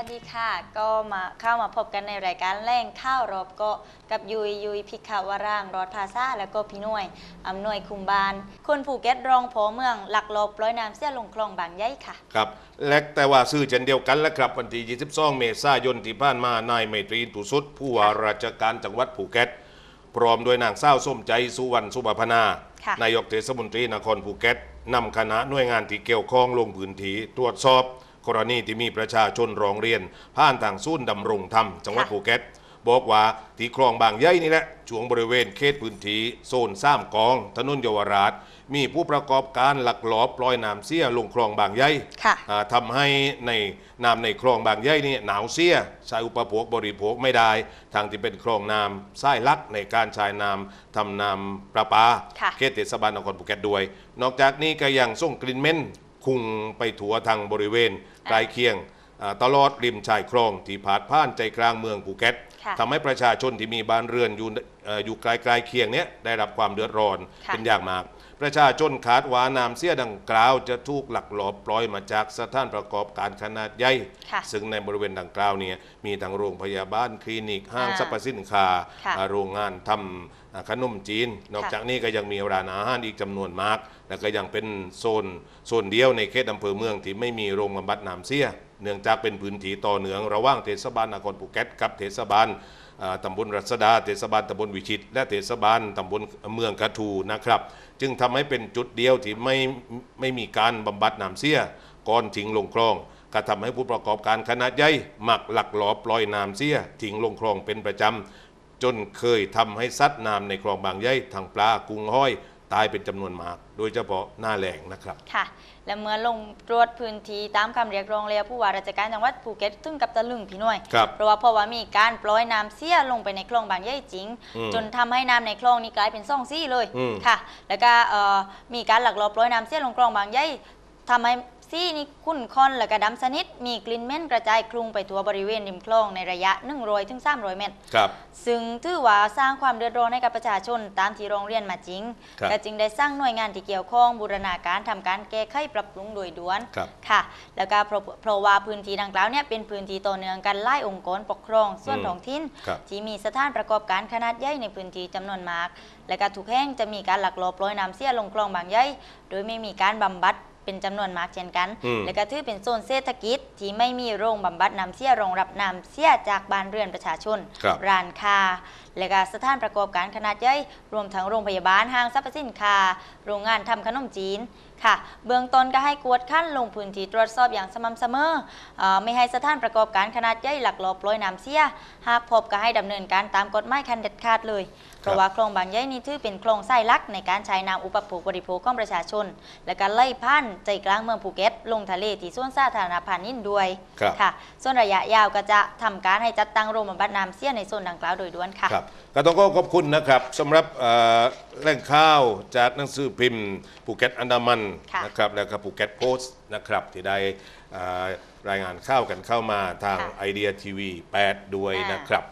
วัสดีค่ะ ก็มาเข้ามาพบกันในรายการแล่งข้าวรอบเก็กับยุยยุยพิขาวรางรอดพาซาแล้วก็พี่หน่วยอำนวยคุมบาน คนภูเก็ตรองโผเมืองหลักลบร้อยน้ำเสียลงคลองบางใหญ่ค่ะ ครับและแต่ว่าซื้อเช่นเดียวกันแล้วครับวันที่22 เมษายนที่ผ่านมานายไมตรีตุสุดผู้ว่าราชการจังหวัดภูเก็ต พร้อมโดยนางเศร้าวส้มใจสุวรรณสุบพนาค่ะนายกเทศมนตรีนครภูเก็ตนำคณะหน่วยงานที่เกี่ยวข้องลงพื้นที่ตรวจสอบ กรณีที่มีประชาชนร้องเรียน ผ่านทางศูนย์ดำรงธรรมจังหวัดค่ะภูเก็ต บอกว่าที่คลองบางใหญ่นี่แหละช่วงบริเวณเขตพื้นที่โซนสามกอง ถนนเยาวราช มีผู้ประกอบการหลักหลอบปล่อยน้ำเสียลงคลองบางใหญ่ค่ะ อ่าทำให้ในน้ำในคลองบางใหญ่นี่หนาวเสียใช้อุปโภคบริโภคไม่ได้ ทางที่เป็นคลองน้ำไส้ลักในการใช้น้ำทำน้ำประปา ค่ะ เขตเทศบาลนครภูเก็ตด้วย นอกจากนี้ก็ยังส่งกลิ่นเหม็น คุงไปถั่วทางบริเวณใกล้เคียง ตลอดริมชายคลองที่ผาดผ่านใจกลางเมืองภูเก็ตค่ะทำให้ประชาชนที่มีบ้านเรือนอยู่เอ่ออยู่ไกลๆเคียงเนี้ยได้รับความเดือดร้อนค่ะเป็นอย่างมาก ประชาชนคาดว่าน้ำเสียดังกล่าวจะถูกหลักหลอบปล่อยมาจากสถานประกอบการขนาดใหญ่ค่ะซึ่งในบริเวณดังกล่าวเนี่ยมีทั้งโรงพยาบาลคลินิกห้างอ่าสรรพสินค้าค่ะอ่าโรงงานทำอ่าขนมจีน นอกจากนี้ก็ยังมีร้านอาหารอีกจำนวนมาก และก็ยังเป็นโซนโซนเดียวในเขตอำเภอเมืองที่ไม่มีโรงบำบัดน้ำเสีย เนื่องจากเป็นพื้นที่ต่อเนื่องระหว่างเทศบาลนครภูเก็ตกับเทศบาลตำบลรัศดา เทศบาลตำบลวิชิต และเทศบาลตำบลเมืองกระทูนะครับ จึงทำให้เป็นจุดเดียวที่ไม่ไม่มีการบำบัดน้ำเสียก่อนทิ้งลงคลองก็ทำให้ผู้ประกอบการขนาดใหญ่หมักหลักหลอปล่อยน้ำเสียทิ้งลงคลองเป็นประจำจนเคยทำให้ซัดน้ำในคลองบางใหญ่ทางปลากุ้งห้อย ตายเป็นจำนวนมาก โดยเฉพาะหน้าแล้งนะครับ ค่ะ และเมื่อลงตรวจพื้นที่ตามคำเรียกร้องแล้วผู้ว่าราชการจังหวัดภูเก็ตถึงกับตะลึงพี่หน่วยครับ เพราะว่าเพราะว่ามีการปล่อยน้ำเสียลงไปในคลองบางใหญ่จริง อืมจนทำให้น้ำในคลองนี้กลายเป็นซ่องซี่เลยอืมค่ะ แล้วก็เอ่อมีการหลักลอบปล่อยน้ำเสียลงคลองบางใหญ่ทำให้ ซี่นี่ขุ่นคอนและก็ดำสนิท มีกลิ่นเหม็นกระจายคลุงไปทั่วบริเวณริมคลองในระยะ100ถึง300 เมตร ครับ ซึ่งถือว่าสร้างความเดือดร้อนให้กับประชาชนตามที่โรงเรียนมาจริงครับก็จึงได้สร้างหน่วยงานที่เกี่ยวข้องบูรณาการทำการแก้ไขปรับปรุงโดยด่วนครับ ค่ะ แล้วก็เพราะเพราะว่าพื้นที่ดังกล่าวเนี่ยเป็นพื้นที่ต่อเนื่องกันไล่องค์กรปกครองส่วนอืมท้องถิ่น ครับ ที่มีสถานประกอบการขนาดใหญ่ในพื้นที่จำนวนมาก และก็ทุกแห่งจะมีการหลักลอบปล่อยน้ำเสียลงคลองบางใหญ่ โดยไม่มีการบำบัด เป็นจำนวนมากเช่นกัน อืม และก็ถือเป็นโซนเศรษฐกิจที่ไม่มีโรงบำบัดน้ำเสียรองรับน้ำเสียจากบ้านเรือนประชาชนครับ ร้านค้า และก็สถานประกอบการขนาดใหญ่รวมทั้งโรงพยาบาลห้างสรรพสินค้าโรงงานทำขนมจีนค่ะ เบื้องต้นก็ให้กวดขั้นลงพื้นที่ตรวจสอบอย่างสม่ำเสมอเออไม่ให้สถานประกอบการขนาดใหญ่หลักลอบปล่อยน้ำเสีย หากพบก็ให้ดำเนินการตามกฎหมายคันเด็ดขาดเลยเพราะว่าคลองบางใหญ่นี่ถือเป็นคลองไส้ลักในการใช้น้ำอุปโภคบริโภคของประชาชน และการไล่พันใจกลางเมืองภูเก็ต ลงทะเลที่ส่วนสาธารณพาณิชย์ด้วยครับค่ะ ส่วนระยะยาวก็จะทำการให้จัดตั้งโรงบำบัดน้ำเสียในโซนดังกล่าวโดยด่วนค่ะครับก็ต้องขอขอบคุณนะครับสำหรับเอ่อแหล่งข่าวจากหนังสือพิมพ์ภูเก็ตอันดามันค่ะนะครับแล้วก็ภูเก็ตโพสต์นะครับที่ได้เอ่อรายงานข่าวกันเข้ามาทางค่ะไอเดียทีวี 8 ด้วยอ่าน นะครับ